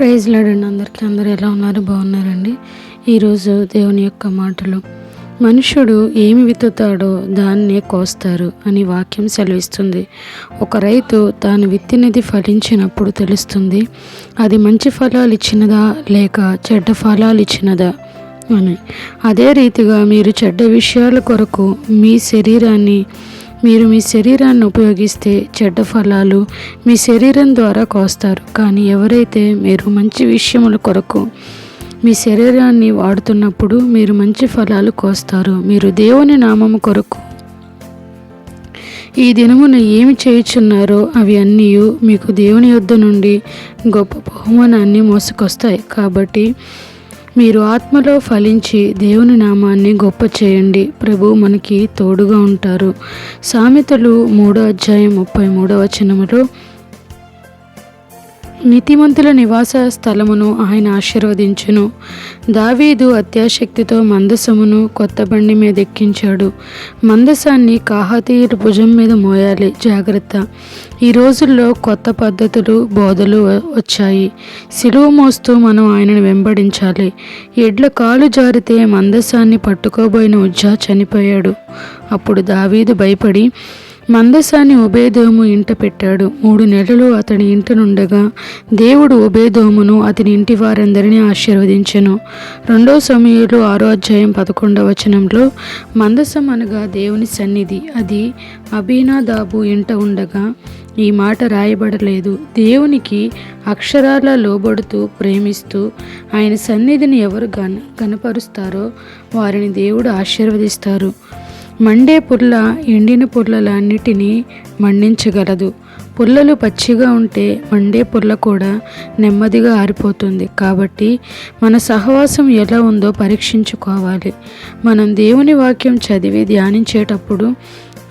Praise లాడండి అందరికీ. అందరూ ఎలా ఉన్నారు? బాగున్నారండి. ఈరోజు దేవుని యొక్క మాటలు. మనుషుడు ఏమి విత్తుతాడో దాన్నే కోస్తారు అని వాక్యం సెలవిస్తుంది. ఒక రైతు తాను విత్తినది ఫలించినప్పుడు తెలుస్తుంది అది మంచి ఫలాలు ఇచ్చినదా లేక చెడ్డ ఫలాలు ఇచ్చినదా అని. అదే రీతిగా మీరు చెడ్డ విషయాల కొరకు మీ శరీరాన్ని మీరు మీ శరీరాన్ని ఉపయోగిస్తే చెడ్డ ఫలాలు మీ శరీరం ద్వారా కోస్తారు. కానీ ఎవరైతే మీరు మంచి విషయముల కొరకు మీ శరీరాన్ని వాడుతున్నప్పుడు మీరు మంచి ఫలాలు కోస్తారు. మీరు దేవుని నామము కొరకు ఈ దినమున ఏమి చేయుచున్నారో అవి అన్నీ మీకు దేవుని యొద్ద నుండి గొప్ప బహుమానాన్ని మోసుకొస్తాయి. కాబట్టి మీరు ఆత్మలో ఫలించి దేవుని నామాన్ని గొప్ప చేయండి. ప్రభు మనకి తోడుగా ఉంటారు. సామెతలు మూడో అధ్యాయం ముప్పై మూడవ వచనములో నీతిమంతుల నివాస స్థలమును ఆయన ఆశీర్వదించును. దావీదు అత్యాశక్తితో మందసమును కొత్త బండి మీద ఎక్కించాడు మందసాన్ని కాహతీయుడు భుజం మీద మోయాలి. జాగ్రత్త. ఈ రోజుల్లో కొత్త పద్ధతులు బోధలు వచ్చాయి. సిలువ మోస్తూ మనం ఆయనను వెంబడించాలి. ఎడ్ల కాలు జారితే మందసాన్ని పట్టుకోబోయిన ఉజ్జా చనిపోయాడు. అప్పుడు దావీదు భయపడి మందసాన్ని ఉభయదోము ఇంట పెట్టాడు. మూడు నెలలు అతని ఇంట నుండగా దేవుడు ఉభయదోమును అతని ఇంటి వారందరినీ ఆశీర్వదించెను. రెండో సమయంలో ఆరో అధ్యాయం పదకొండవ వచనంలో మందసం అనగా దేవుని సన్నిధి. అది అభినాదాబు ఇంట ఉండగా ఈ మాట రాయబడలేదు. దేవునికి అక్షరాల లోబడుతూ ప్రేమిస్తూ ఆయన సన్నిధిని ఎవరు గన గనపరుస్తారో వారిని దేవుడు ఆశీర్వదిస్తారు. మండే పుల్ల ఎండిన పుర్లలన్నిటినీ మండించగలదు. పుల్లలు పచ్చిగా ఉంటే మండే పుల్ల కూడా నెమ్మదిగా ఆరిపోతుంది. కాబట్టి మన సహవాసం ఎలా ఉందో పరీక్షించుకోవాలి. మనం దేవుని వాక్యం చదివి ధ్యానించేటప్పుడు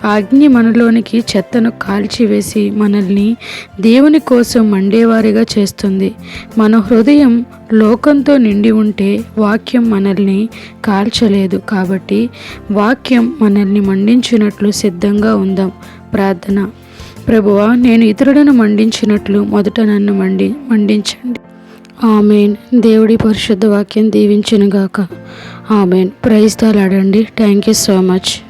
అగ్ని మనలోనికి చెత్తను కాల్చివేసి మనల్ని దేవుని కోసం మండేవారిగా చేస్తుంది. మన హృదయం లోకంతో నిండి ఉంటే వాక్యం మనల్ని కాల్చలేదు కాబట్టి వాక్యం మనల్ని మండించినట్లు సిద్ధంగా ఉందాం. ప్రార్థన. ప్రభువా నేను ఇతరులను మండించినట్లు మొదట నన్ను మండి మండించండి. ఆమెన్. దేవుడి పరిశుద్ధ వాక్యం దీవించునుగాక. ఆమెన్. ప్రైజ్ తాలాడండి థ్యాంక్ యూ సో మచ్.